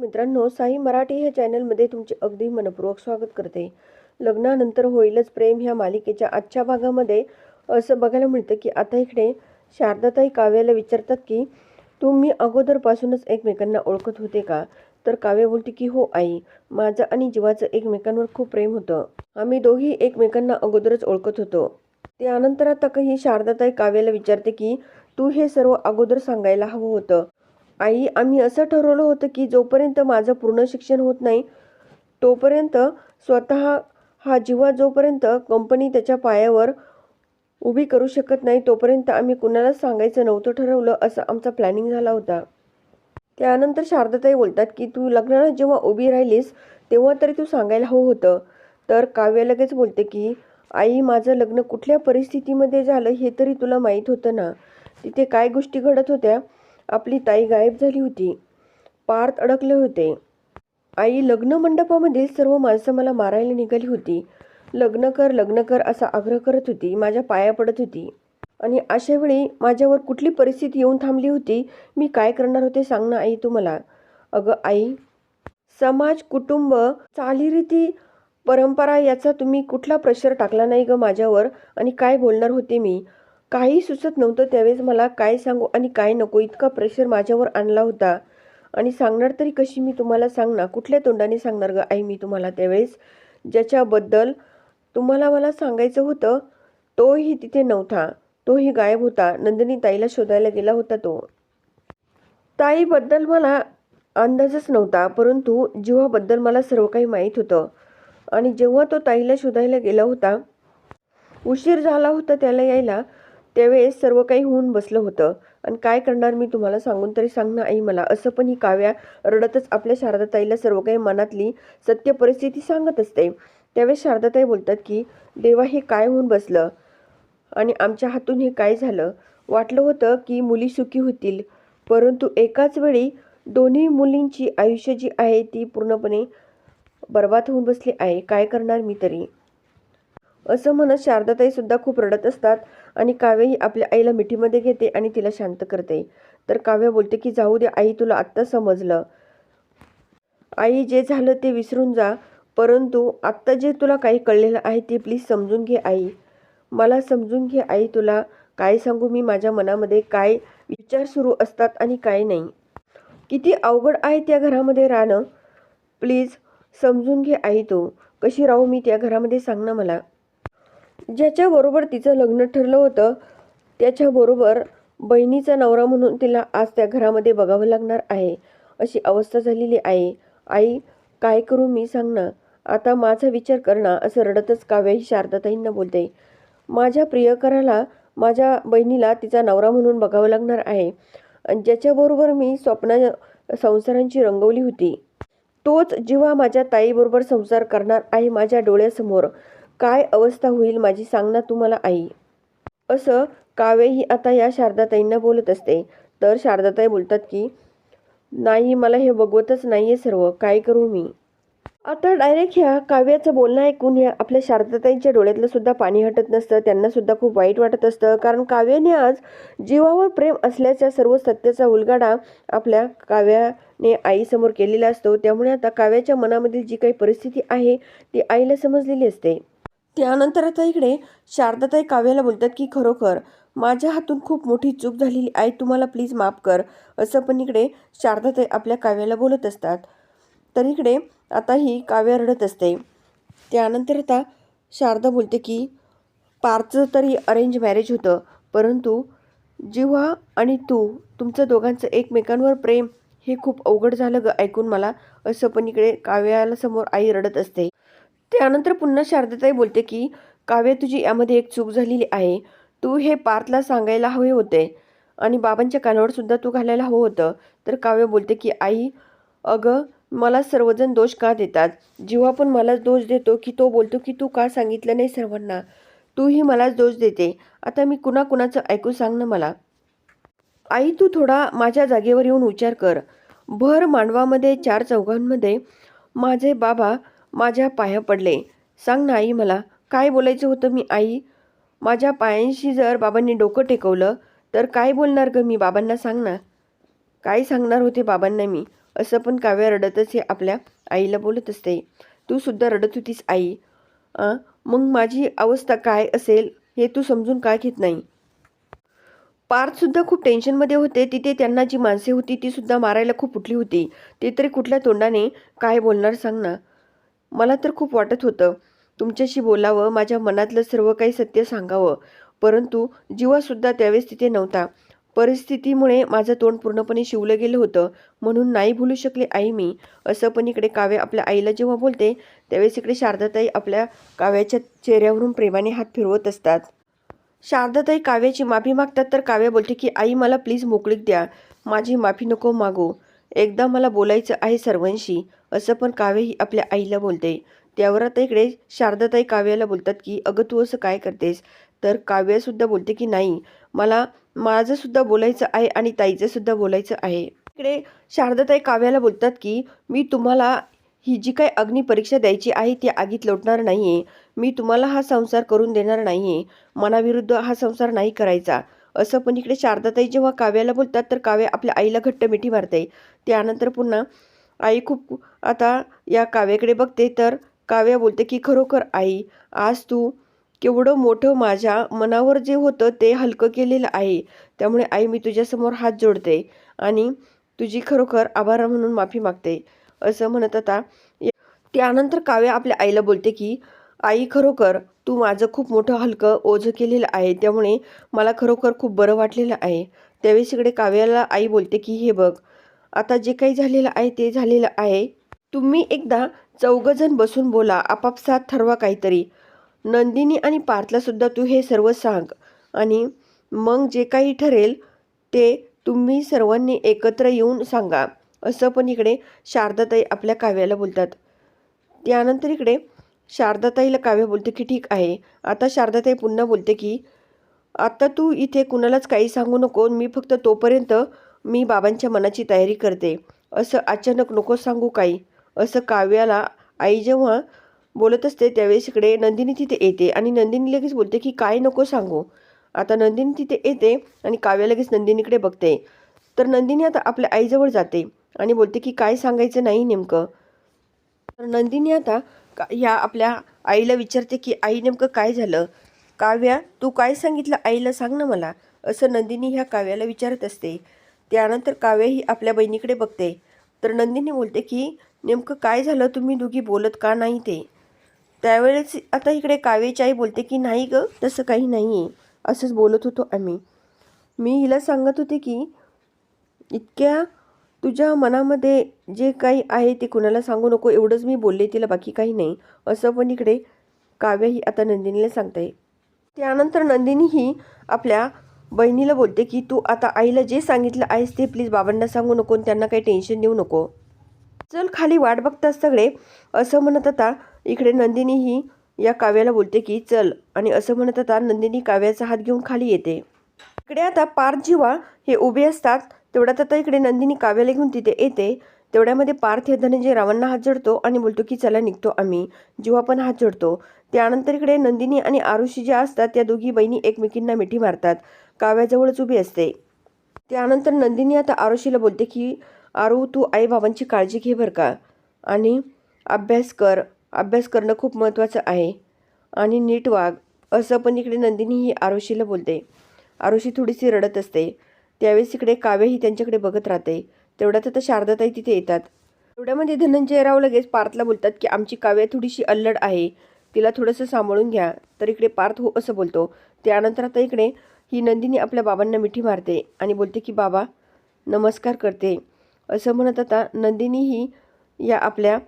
मित्रांनो साई मराठी ह्या चॅनलमध्ये तुमचे अगदी मनपूर्वक स्वागत करते. लग्नानंतर होईलच प्रेम ह्या मालिकेच्या आजच्या भागामध्ये. असं बघायला मिळतं की आता इकडे शारदाताई काव्याला विचारतात की तुम्ही अगोदरपासूनच एकमेकांना ओळखत होते का? तर काव्य बोलते की हो आई माझं आणि जीवाचं एकमेकांवर खूप प्रेम होतं. आम्ही दोघी एकमेकांना अगोदरच ओळखत होतो. त्यानंतर आता काही शारदाताई काव्याला विचारते की तू हे सर्व अगोदर सांगायला हवं होतं. आई आम्ही असं ठरवलं होतं की जोपर्यंत माझं पूर्ण शिक्षण होत नाही तोपर्यंत स्वतः हा जीवा जोपर्यंत कंपनी त्याच्या पायावर उभी करू शकत नाही तोपर्यंत आम्ही कुणालाच सांगायचं नव्हतं ठरवलं असं आमचा प्लॅनिंग झाला होता. त्यानंतर शारदाताई बोलतात की तू लग्नाला जेव्हा उभी राहिलीस तेव्हा तरी तू सांगायला हवं होतं. तर काव्य लगेच बोलते की आई माझं लग्न कुठल्या परिस्थितीमध्ये झालं हे तरी तुला माहीत होतं ना. तिथे काय गोष्टी घडत होत्या आपली ताई गायब झाली होती. पार्थ अडकले होते. आई लग्न मंडपामधील सर्व माणसं मला मारायला निघाली होती. लग्न कर लग्न कर असा आग्रह करत होती. माझ्या पाया पडत होती. आणि अशा वेळी माझ्यावर कुठली परिस्थिती येऊन थांबली होती मी काय करणार होते सांग ना आई तू मला. अगं आई समाज कुटुंब चालीरीती परंपरा याचा तुम्ही कुठला प्रेशर टाकला नाही गं माझ्यावर? आणि काय बोलणार होते मी? काही सुचत नव्हतं त्यावेळेस मला काय सांगू आणि काय नको. इतका प्रेशर माझ्यावर आणला होता. आणि सांगणार तरी कशी मी तुम्हाला सांग ना कुठल्या तोंडाने सांगणार ग आई मी तुम्हाला त्यावेळेस? ज्याच्याबद्दल तुम्हाला मला सांगायचं होतं तोही तिथे नव्हता. तोही गायब होता. नंदिनी ताईला शोधायला गेला होता तो. ताईबद्दल मला अंदाजच नव्हता परंतु जीवाबद्दल मला सर्व काही माहीत होतं. आणि जेव्हा तो ताईला शोधायला गेला होता उशीर झाला होता त्याला यायला त्यावेळेस सर्व काही होऊन बसलं होतं. आणि काय करणार मी तुम्हाला सांगून तरी सांग ना आई मला. असं पण ही काव्या रडतच आपल्या शारदाताईला सर्व काही मनातली सत्य परिस्थिती सांगत असते. त्यावेळेस शारदाताई बोलतात की देवा हे काय होऊन बसलं? आणि आमच्या हातून हे काय झालं? वाटलं होतं की मुली सुखी होतील परंतु एकाच वेळी दोन्ही मुलींची आयुष्य जी आहे ती पूर्णपणे बर्बाद होऊन बसली आहे. काय करणार मी तरी? असं म्हणत शारदाताई सुद्धा खूप रडत असतात आणि काव्यही आपल्या आईला मिठीमध्ये घेते आणि तिला शांत करते. तर काव्य बोलते की जाऊ दे आई तुला आत्ता समजलं. आई जे झालं ते विसरून जा. परंतु आत्ता जे तुला काही कळलेलं आहे ते प्लीज समजून घे आई. मला समजून घे आई तुला काय सांगू मी? माझ्या मनामध्ये काय विचार सुरू असतात आणि काय नाही. किती अवघड आहे त्या घरामध्ये राहणं. प्लीज समजून घे आई तू. कशी राहू मी त्या घरामध्ये? सांग ना मला. ज्याच्याबरोबर तिचं लग्न ठरलं होतं त्याच्याबरोबर बहिणीचा नवरा म्हणून तिला आज त्या घरामध्ये बघावं लागणार आहे अशी अवस्था झालेली आहे. आई काय करू मी सांग ना. आता माझा विचार करणं असं रडतच काव्याही शारदाताईंना बोलते. माझ्या प्रियकराला माझ्या बहिणीला तिचा नवरा म्हणून बघावं लागणार आहे. आणि ज्याच्याबरोबर मी स्वप्न संसारांची रंगवली होती तोच जेव्हा माझ्या ताईबरोबर संसार करणार आहे माझ्या डोळ्यासमोर. काय अवस्था होईल माझी सांग ना तुम्हाला आई. असं काव्य ही आता या शारदाताईंना बोलत असते. तर शारदाताई बोलतात की नाही मला हे बघवतच नाही आहे सर्व. काय करू मी? आता डायरेक्ट ह्या काव्याचं बोलणं ऐकून ह्या आपल्या शारदाताईंच्या डोळ्यातलं सुद्धा पाणी हटत नसतं. त्यांना सुद्धा खूप वाईट वाटत असतं. कारण काव्याने आज जीवावर प्रेम असल्याच्या सर्व सत्याचा उलगाडा आपल्या काव्याने आईसमोर केलेला असतो. त्यामुळे आता काव्याच्या मनामधील जी काही परिस्थिती आहे ती आईला समजलेली असते. त्यानंतर आता इकडे शारदाताई काव्याला बोलतात की खरोखर माझ्या हातून खूप मोठी चूक झालेली आहे. तुम्हाला प्लीज माफ कर. असं पण इकडे शारदाताई आपल्या काव्याला बोलत असतात. तर इकडे आता ही काव्य रडत असते. त्यानंतर आता शारदा बोलते की पारचं तरी अरेंज मॅरेज होतं. परंतु जिव्हा आणि तू तुमचं दोघांचं एकमेकांवर प्रेम हे खूप अवघड झालं ग ऐकून मला. असं पण इकडे काव्याला समोर आई रडत असते. त्यानंतर पुन्हा शारदाताई बोलते की काव्य तुझी यामध्ये एक चूक झालेली आहे. तू हे पार्थला सांगायला हवे होते आणि बाबांच्या कानावर सुद्धा तू घालायला हवं होतं. तर काव्य बोलते की आई अगं मला सर्वजण दोष का देतात? जेव्हा पण मलाच दोष देतो की तो बोलतो की तू का सांगितलं नाही सर्वांना? तूही मलाच दोष देते. आता मी कुणाकुणाचं ऐकू सांग ना मला. आई तू थोडा माझ्या जागेवर येऊन विचार कर. भर मांडवामध्ये चार चौघांमध्ये माझे बाबा माझ्या पाया पडले. सांग ना आई मला काय बोलायचं होतं मी आई? माझ्या पायांशी जर बाबांनी डोकं टेकवलं तर काय बोलणार ग मी? बाबांना सांग ना. काय सांगणार होते बाबांना मी? असं पण काव्या रडतच हे आपल्या आईला बोलत असते. तू सुद्धा रडत होतीस आई. आ, मग माझी अवस्था काय असेल हे तू समजून काय घेत नाही? पार्थसुद्धा खूप टेन्शनमध्ये होते. तिथे त्यांना जी माणसे होती ती सुद्धा मारायला खूप उठली होती. ते तरी कुठल्या तोंडाने काय बोलणार सांग ना. मला तर खूप वाटत होतं. तुमच्याशी बोलावं माझ्या मनातलं सर्व काही सत्य सांगावं. परंतु जीवासुद्धा त्यावेळेस तिथे नव्हता. परिस्थितीमुळे माझं तोंड पूर्णपणे शिवलं गेलं होतं. म्हणून नाही भूलू शकले आई मी. असं पण इकडे काव्य आपल्या आईला जेव्हा बोलते त्यावेळेस इकडे शारदाताई आपल्या काव्याच्या चेहऱ्यावरून प्रेमाने हात फिरवत असतात. शारदाताई काव्याची माफी मागतात तर काव्य बोलते की आई मला प्लीज मोकळीक द्या. माझी माफी नको मागू. एकदा मला बोलायचं आहे सर्वांशी असं पण काव्य ही आपल्या आईला बोलते. त्यावर आता इकडे शारदाताई काव्याला बोलतात की अगं तू असं काय करतेस? तर काव्यसुद्धा बोलते की नाही मला माझंसुद्धा बोलायचं आहे आणि ताईचंसुद्धा बोलायचं आहे. इकडे शारदाताई काव्याला बोलतात की मी तुम्हाला ही जी काही अग्निपरीक्षा द्यायची आहे ती आगीत लोटणार नाही आहे मी तुम्हाला हा संसार करून देणार नाही आहे मनाविरुद्ध हा संसार नाही करायचा. असं पण इकडे शारदाताई जेव्हा काव्याला बोलतात तर काव्य आपल्या आईला घट्ट मिठी मारते. त्यानंतर पुन्हा आई खूप आता या काव्याकडे बघते तर काव्या बोलते की खरोखर आई आज तू केवढं मोठं माझ्या मनावर जे होतं ते हलकं केलेलं आहे. त्यामुळे आई मी तुझ्यासमोर हात जोडते आणि तुझी खरोखर आभार म्हणून माफी मागते. असं म्हणत आता त्यानंतर काव्य आपल्या आईला बोलते की आई खरोखर तू माझं खूप मोठं हलकं ओझं केलेलं आहे. त्यामुळे मला खरोखर खूप बरं वाटलेलं आहे. त्यावेळेस इकडे काव्याला आई बोलते की हे बघ आता जे काही झालेलं आहे ते झालेलं आहे. तुम्ही एकदा चौघजण बसून बोला आपापसात ठरवा काहीतरी. नंदिनी आणि पार्थलासुद्धा तू हे सर्व सांग. आणि मग जे काही ठरेल ते तुम्ही सर्वांनी एकत्र येऊन सांगा. असं पण इकडे शारदाताई आपल्या काव्याला बोलतात. त्यानंतर इकडे शारदाताईला काव्य बोलते की ठीक आहे. आता शारदाताई पुन्हा बोलते की आता तू इथे कुणालाच काही सांगू नको. मी फक्त तोपर्यंत मी बाबांच्या मनाची तयारी करते. असं अचानक नको सांगू काही. असं काव्याला आई जेव्हा बोलत असते त्यावेळेस इकडे नंदिनी तिथे येते आणि नंदिनी लगेच बोलते की काय नको सांगू. आता नंदिनी तिथे येते आणि काव्या लगेच नंदिनीकडे बघते. तर नंदिनी आता आपल्या आईजवळ जाते आणि बोलते की काय सांगायचं नाही नेमकं. तर नंदिनी आता का ह्या आपल्या आईला विचारते की आई नेमकं काय झालं? काव्या तू काय सांगितलं आईला सांग ना मला. असं नंदिनी ह्या काव्याला विचारत असते. त्यानंतर काव्या ही आपल्या बहिणीकडे बघते. तर नंदिनी बोलते की नेमकं काय झालं? तुम्ही दोघी बोलत का नाही ते? त्यावेळेस आता इकडे काव्याची आई बोलते की नाही गं तसं काही नाही आहे असंच बोलत होतो आम्ही. मी हिला सांगत होते की इतक्या तुझ्या मनामध्ये जे काही आहे ते कुणाला सांगू नको एवढंच मी बोलले तिला बाकी काही नाही. असं पण इकडे काव्य ही आता नंदिनीला सांगते. त्यानंतर नंदिनी ही आपल्या बहिणीला बोलते की तू आता आईला जे सांगितलं आहेस ते प्लीज बाबांना सांगू नको आणि त्यांना काही टेन्शन देऊ नको. चल खाली वाट बघतात सगळे. असं म्हणत आता इकडे नंदिनी ही या काव्याला बोलते की चल आणि असं म्हणत आता नंदिनी काव्याचा हात घेऊन खाली येते. इकडे आता पार्थ जीवा हे उभे असतात तेवढ्यात आता इकडे नंदिनी काव्याला घेऊन तिथे येते. तेवढ्यामध्ये पार्थ हे धनंजय रावांना हात जोडतो आणि बोलतो की चला निघतो आम्ही. जीवा पण हात जोडतो. त्यानंतर इकडे नंदिनी आणि आरुषी ज्या असतात त्या दोघी बहिणी एकमेकींना मिठी मारतात. काव्याजवळच उभी असते. त्यानंतर नंदिनी आता आरुषीला बोलते की आरू तू आईबाबांची काळजी घे बरं का? आणि अभ्यास कर. अभ्यास करणं खूप महत्त्वाचं आहे. आणि नीट वाघ असं पण इकडे नंदिनी ही आरुषीला बोलते. आरुषी थोडीशी रडत असते. त्यावेळेस इकडे काव्यही त्यांच्याकडे बघत राहते. तेवढ्यात आता शारदाताई तिथे येतात. तेवढ्यामध्ये धनंजयराव लगेच पार्थला बोलतात की आमची काव्य थोडीशी अल्लड आहे. तिला थोडंसं सांभाळून घ्या. तर इकडे पार्थ हो असं बोलतो. त्यानंतर आता इकडे ही नंदिनी आपल्या बाबांना मिठी मारते आणि बोलते की बाबा नमस्कार करते. असं म्हणत आता नंदिनी ही या आपल्या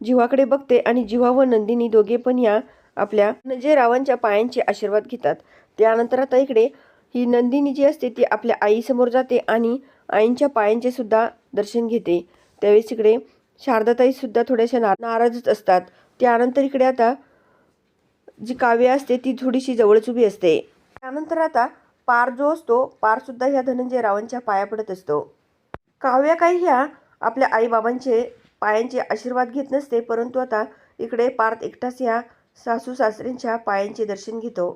जीवाकडे बघते आणि जीवा व नंदिनी दोघे पण या आपल्या म्हणजे रावांच्या पायांचे आशीर्वाद घेतात. त्यानंतर आता इकडे ही नंदिनी जी असते ती आपल्या आईसमोर जाते आणि आईंच्या पायांचे सुद्धा दर्शन घेते. त्यावेळेस इकडे शारदाताईसुद्धा थोड्याशा ना नाराजच असतात. त्यानंतर इकडे आता जी काव्य असते ती थोडीशी जवळच उभी असते. त्यानंतर आता पार जो असतो पारसुद्धा ह्या धनंजय रावांच्या पाया पडत असतो. काव्या काही ह्या आपल्या आईबाबांचे पायांचे आशीर्वाद घेत नसते परंतु आता इकडे पार्थ एकटाच ह्या सासू सासऱ्यांच्या पायांचे दर्शन घेतो.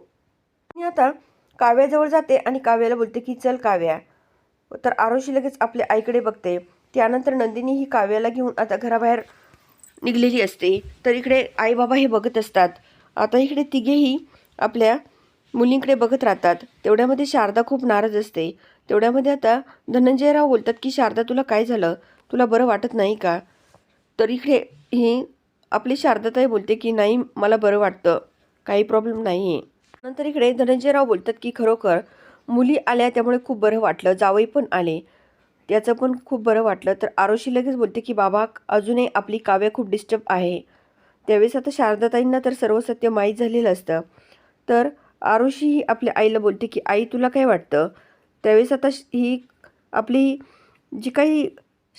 आणि आता काव्याजवळ जाते आणि काव्याला बोलते की चल काव्या. तर आरोशी लगेच आपल्या आईकडे बघते. त्यानंतर नंदिनी ही काव्याला घेऊन आता घराबाहेर निघलेली असते. तर इकडे आईबाबा हे बघत असतात. आता इकडे तिघेही आपल्या मुलींकडे बघत राहतात. तेवढ्यामध्ये शारदा खूप नाराज असते. तेवढ्यामध्ये आता धनंजयराव बोलतात की शारदा तुला काय झालं? तुला बरं वाटत नाही का? तर इकडे ही आपली शारदाताई बोलते की नाही मला बरं वाटतं. काही प्रॉब्लेम नाही आहे नंतर इकडे धनंजयराव बोलतात की खरोखर मुली आल्या त्यामुळे खूप बरं वाटलं. जावई पण आले. त्याचं पण खूप बरं वाटलं. तर आरोशी लगेच बोलते की बाबा अजूनही आपली काव्य खूप डिस्टर्ब आहे. त्यावेळेस आता शारदाताईंना तर सर्व सत्य माहीत झालेलं असतं. तर आरुषी ही आपल्या आईला बोलते की आई तुला काय वाटतं? त्यावेळेस आता ही आपली जी काही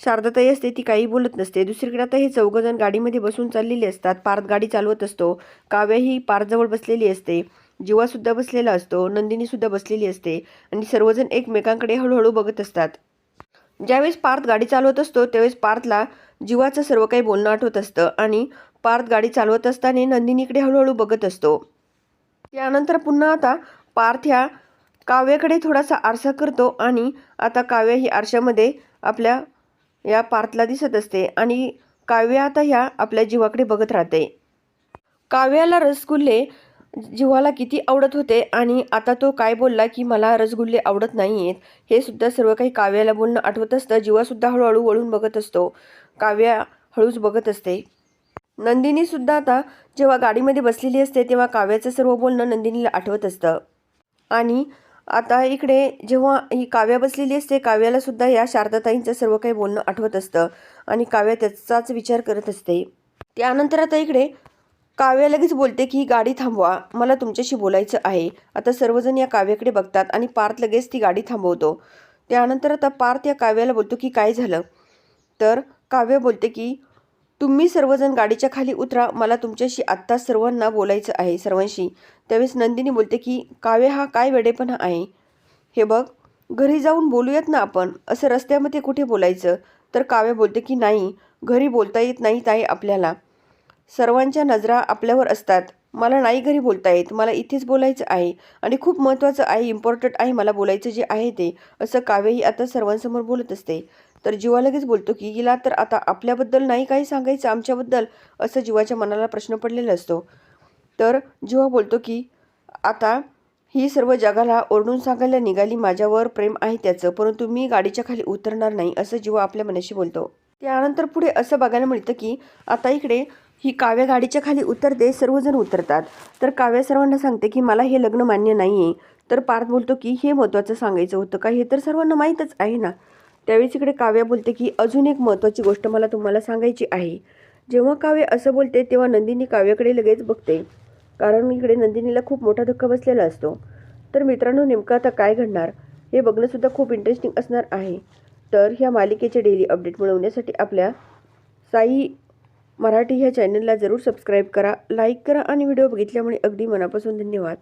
शारदाताई असते ती काही बोलत नसते. दुसरीकडे आता हे चौघजण गाडीमध्ये बसून चाललेले असतात. पार्थ गाडी चालवत असतो. काव्या ही पार्थजवळ बसलेली असते. जीवासुद्धा बसलेला असतो. नंदिनीसुद्धा बसलेली असते. आणि सर्वजण एकमेकांकडे हळूहळू बघत असतात. ज्यावेळेस पार्थ गाडी चालवत असतो त्यावेळेस पार्थला जीवाचं सर्व काही बोलणं आठवत असतं. आणि पार्थ गाडी चालवत असताना नंदिनीकडे हळूहळू बघत असतो. त्यानंतर पुन्हा आता पार्थ ह्या काव्याकडे थोडासा आरसा करतो आणि आता काव्य ही आरशामध्ये आपल्या या पार्थला दिसत असते आणि काव्य आता ह्या आपल्या जीवाकडे बघत राहते. काव्याला रसगुल्ले जीवाला किती आवडत होते आणि आता तो काय बोलला की मला रसगुल्ले आवडत नाही आहेत हे सुद्धा सर्व काही काव्याला बोलणं आठवत असतं. जीवासुद्धा हळूहळू वळून बघत असतो. काव्या हळूच बघत असते. नंदिनीसुद्धा आता जेव्हा गाडीमध्ये बसलेली असते तेव्हा काव्याचं सर्व बोलणं नंदिनीला आठवत असतं. आणि आता इकडे जेव्हा ही काव्या बसलेली असते काव्याला सुद्धा या शारदाताईंचं सर्व काही बोलणं आठवत असतं आणि काव्या त्याचाच विचार करत असते. त्यानंतर आता इकडे काव्या लगेच बोलते की गाडी थांबवा मला तुमच्याशी बोलायचं आहे. आता सर्वजण या काव्याकडे बघतात आणि पार्थ लगेच ती गाडी थांबवतो. त्यानंतर आता पार्थ या काव्याला बोलतो की काय झालं? तर काव्य बोलते की तुम्ही सर्वजण गाडीच्या खाली उतरा. मला तुमच्याशी आत्ता सर्वांना बोलायचं आहे सर्वांशी. त्यावेळेस नंदिनी बोलते की काव्य हा काय वेडेपणा आहे? हे बघ घरी जाऊन बोलूयात ना आपण. असं रस्त्यामध्ये कुठे बोलायचं? तर काव्य बोलते की नाही घरी बोलता येत नाही ताई आपल्याला. सर्वांच्या नजरा आपल्यावर असतात. मला नाही घरी बोलता येत. मला इथेच बोलायचं आहे. आणि खूप महत्त्वाचं आहे इम्पॉर्टंट आहे मला बोलायचं जे आहे ते. असं काव्यही आता सर्वांसमोर बोलत असते. तर जीवा लगेच बोलतो की हिला तर आता आपल्याबद्दल नाही काही सांगायचं आमच्याबद्दल असं जीवाच्या मनाला प्रश्न पडलेला असतो. तर जीवा बोलतो की आता ही सर्व जगाला ओरडून सांगायला निघाली माझ्यावर प्रेम आहे त्याचं परंतु मी गाडीच्या खाली उतरणार नाही असं जीवा आपल्या मनाशी बोलतो. त्यानंतर पुढे असं बघायला मिळतं की आता इकडे ही काव्या गाडीच्या खाली उतरते सर्वजण उतरतात. तर काव्य सर्वांना सांगते की मला हे लग्न मान्य नाही आहे तर पार्थ बोलतो की हे महत्त्वाचं सांगायचं होतं का? हे तर सर्वांना माहीतच आहे ना. त्यावेळेस इकडे काव्य बोलते की अजून एक महत्त्वाची गोष्ट मला तुम्हाला सांगायची आहे. जेव्हा काव्य असं बोलते तेव्हा नंदिनी काव्याकडे लगेच बघते. कारण इकडे नंदिनीला खूप मोठा धक्का बसलेला असतो. तर मित्रांनो नेमकं आता काय घडणार? हे बघणंसुद्धा खूप इंटरेस्टिंग असणार आहे. तर ह्या मालिकेचे डेली अपडेट मिळवण्यासाठी आपल्या साई मराठी ह्या चॅनलला जरूर सबस्क्राईब करा लाईक करा आणि व्हिडिओ बघितल्यामुळे अगदी मनापासून धन्यवाद.